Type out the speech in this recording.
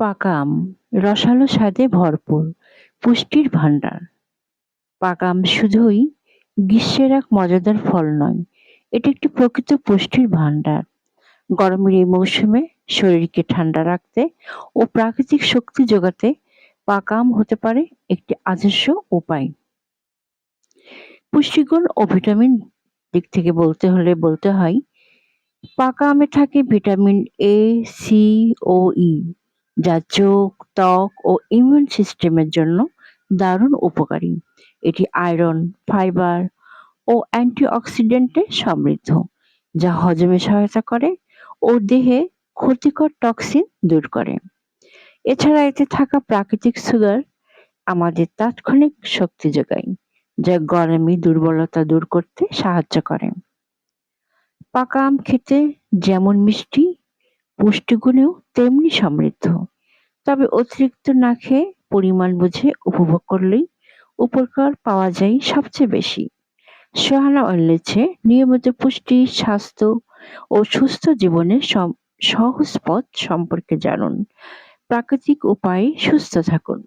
পাকা আম রসালো স্বাদে ভরপুর, পুষ্টির ভাণ্ডার। পাকা আম শুধুই গ্রীষ্মের এক মজাদার ফল নয়, এটি একটি প্রকৃত পুষ্টির ভাণ্ডার। গরমের এই মৌসুমে শরীরকে ঠান্ডা রাখতে ও প্রাকৃতিক শক্তি যোগাতে পাকা আম হতে পারে একটি আদর্শ উপায়। পুষ্টিগুণ ও ভিটামিন দিক থেকে বলতে হলে বলতে হয় পাকা আমে থাকে ভিটামিন এ সি ও ই যা চোখ, ত্বক ও ইমিউন সিস্টেমের জন্য দারুণ উপকারী। এটি আয়রন ফাইবার ও অ্যান্টিঅক্সিডেন্টে সমৃদ্ধ, যা হজমে সহায়তা করে ও দেহে ক্ষতিকর টক্সিন দূর করে। এছাড়া এতে থাকা প্রাকৃতিক সুগার আমাদের তাৎক্ষণিক শক্তি যোগায়, যা গরমে দুর্বলতা দূর করতে সাহায্য করে। পাকা আম খেতে যেমন মিষ্টি পুষ্টিগুণেও তেমনি সমৃদ্ধ। তবে অতিরিক্ত না খেয়ে পরিমাণ বুঝে উপভোগ করলেই উপকার পাওয়া যায় সবচেয়ে বেশি। সোহানা অল্লেছে নিয়মিত পুষ্টি, স্বাস্থ্য ও সুস্থ জীবনের সহজ পথ সম্পর্কে জানুন। প্রাকৃতিক উপায়ে সুস্থ থাকুন।